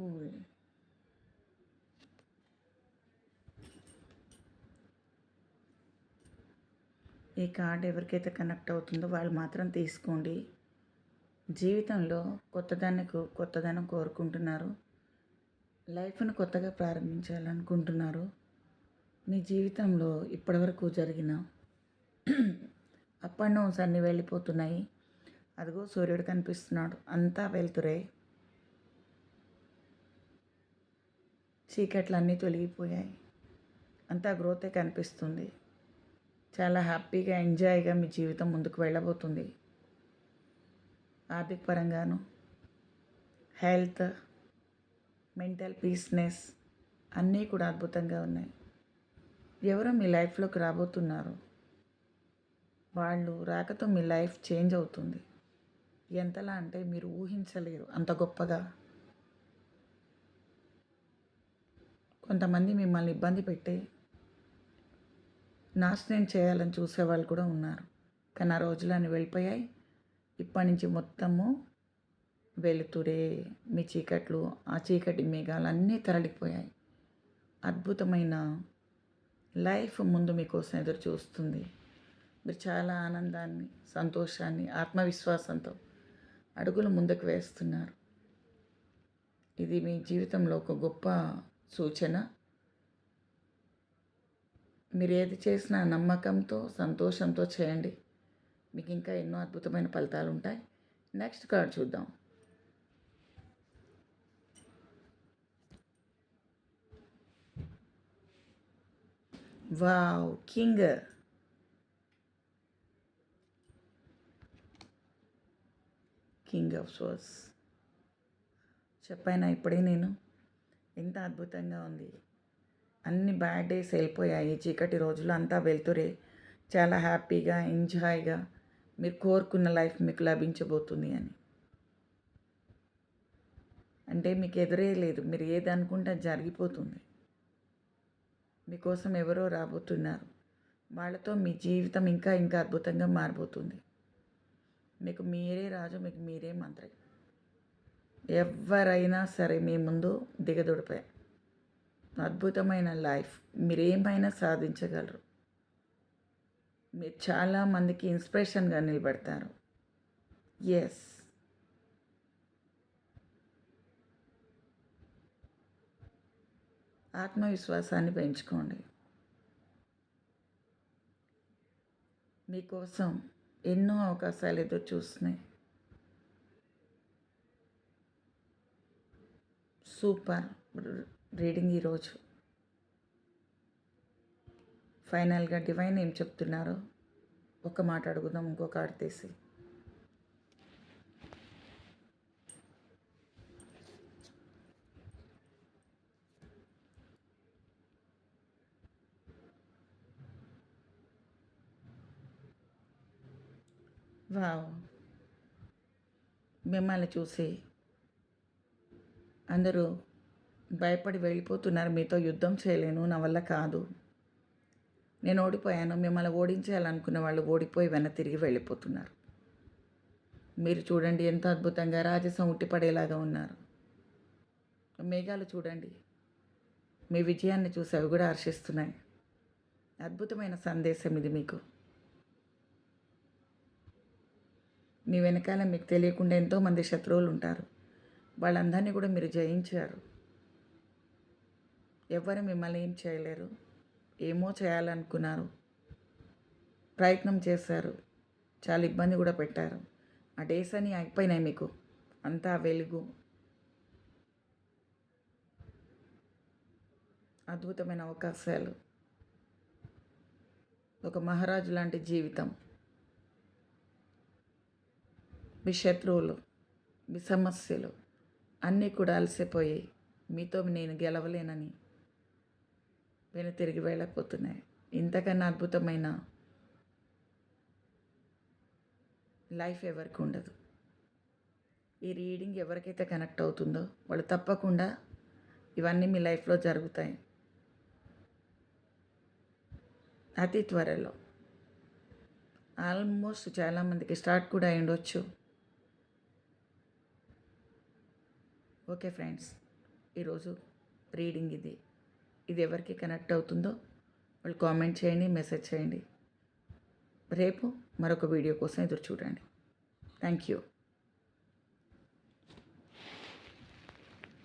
Cool ఈ card ఎవరికైతే connect అవుతుందో వాళ్ళు మాత్రం తీసుకోండి. జీవితంలో కొత్తదాన్ని కొత్తదనం కోరుకుంటున్నారు. లైఫ్ను కొత్తగా ప్రారంభించాలనుకుంటున్నారు. మీ జీవితంలో ఇప్పటివరకు జరిగిన అప్ అండ్ డౌన్స్ అన్నీ వెళ్ళిపోతున్నాయి. అదిగో సూర్యుడు కనిపిస్తున్నాడు. అంతా వెళ్తురే. చీకట్లు అన్నీ తొలగిపోయాయి. అంతా గ్రోతే కనిపిస్తుంది. చాలా హ్యాపీగా ఎంజాయ్గా మీ జీవితం ముందుకు వెళ్ళబోతుంది. ఆర్థిక పరంగాను హెల్త్ మెంటల్ పీస్నెస్ అన్నీ కూడా అద్భుతంగా ఉన్నాయి. ఎవరో మీ లైఫ్లోకి రాబోతున్నారు వాళ్ళు రాకతో మీ లైఫ్ చేంజ్ అవుతుంది. ఎంతలా అంటే మీరు ఊహించలేరు అంత గొప్పగా. కొంతమంది మిమ్మల్ని ఇబ్బంది పెట్టి నాశనం చేయాలని చూసేవాళ్ళు కూడా ఉన్నారు. కానీ ఆ రోజులన్నీ వెళ్ళిపోయాయి. ఇప్పటి నుంచి మొత్తము వెలుతురే మీ చీకట్లు ఆ చీకటి మేఘాలు అన్నీ తరలిపోయాయి. అద్భుతమైన లైఫ్ ముందు మీకోసం ఎదురు చూస్తుంది. మీరు చాలా ఆనందాన్ని సంతోషాన్ని ఆత్మవిశ్వాసంతో అడుగులు ముందుకు వేస్తున్నారు. ఇది మీ జీవితంలో ఒక గొప్ప సూచన. మీరు ఏది చేసినా నమ్మకంతో సంతోషంతో చేయండి. మీకు ఇంకా ఎన్నో అద్భుతమైన ఫలితాలు ఉంటాయి నెక్స్ట్ కార్డ్ చూద్దాం. Wow! King. King of source చెప్పాను ఇప్పుడే నేను? ఎంత అద్భుతంగా ఉంది. అన్ని బ్యాడ్ డేస్ వెళ్ళిపోయాయి. చీకటి రోజులు అంతా వెళ్తురే. చాలా హ్యాపీగా ఎంజాయ్గా మీరు కోరుకున్న లైఫ్ మీకు లభించబోతుంది అని. అంటే మీకు ఎదురే లేదు. మీరు ఏది అనుకుంటే అది జరిగిపోతుంది. మీకోసం ఎవరో రాబోతున్నారు. వాళ్ళతో మీ జీవితం ఇంకా ఇంకా అద్భుతంగా మారిపోతుంది మీకు మీరే రాజు మీకు మీరే మంత్రి. ఎవరైనా సరే మీ ముందు దిగదుడిపోయాయి అద్భుతమైన లైఫ్ మీరేమైనా సాధించగలరు. మీరు చాలా మందికి ఇన్స్పిరేషన్గా నిలబడతారు. ఎస్ ఆత్మవిశ్వాసాన్ని పెంచుకోండి. మీకోసం ఎన్నో అవకాశాలు ఎదురు చూస్తున్నాయి సూపర్ రీడింగ్ ఈరోజు. ఫైనల్గా డివైన్ ఏం చెప్తున్నారో? ఒక మాట అడుగుదాం ఇంకో కార్డు తీసి వావ్. మిమ్మల్ని చూసి అందరూ భయపడి వెళ్ళిపోతున్నారు మీతో యుద్ధం చేయలేను నా వల్ల కాదు. నేను ఓడిపోయాను మిమ్మల్ని ఓడించాలనుకున్న వాళ్ళు ఓడిపోయి వెన తిరిగి వెళ్ళిపోతున్నారు. మీరు చూడండి ఎంత అద్భుతంగా రాజసం ఉట్టిపడేలాగా ఉన్నారు. మేఘాలు చూడండి. మీ విజయాన్ని చూసి అవి కూడా హర్షిస్తున్నాయి. అద్భుతమైన సందేశం ఇది మీకు. మీ వెనకాల మీకు తెలియకుండా ఎంతోమంది శత్రువులు ఉంటారు. వాళ్ళందరినీ కూడా మీరు జయించారు. ఎవరు మిమ్మల్ని ఏం చేయలేరు. ఏమో చేయాలనుకున్నారు. ప్రయత్నం చేశారు. చాలా ఇబ్బంది కూడా పెట్టారు. ఆ డేస్ అని అయిపోయినాయి మీకు. అంతా వెలుగు. అద్భుతమైన అవకాశాలు. ఒక మహారాజు లాంటి జీవితం. మీ శత్రువులు మీ సమస్యలు. అన్నీ కూడా అలసిపోయాయి. మీతో నేను గెలవలేనని వెను తిరిగి వెళ్ళకపోతున్నాయి ఇంతకన్నా అద్భుతమైన లైఫ్ ఎవరికి ఉండదు. ఈ రీడింగ్ ఎవరికైతే కనెక్ట్ అవుతుందో వాళ్ళు తప్పకుండా ఇవన్నీ మీ లైఫ్లో జరుగుతాయి. అతి త్వరలో. ఆల్మోస్ట్ చాలామందికి స్టార్ట్ కూడా అయ్యుండొచ్చు. ఓకే ఫ్రెండ్స్ ఈరోజు రీడింగ్ ఇది. ఇది ఎవరికి కనెక్ట్ అవుతుందో వాళ్ళు కామెంట్ చేయండి మెసేజ్ చేయండి. రేపు మరొక వీడియో కోసం ఎదురు చూడండి. Thank you.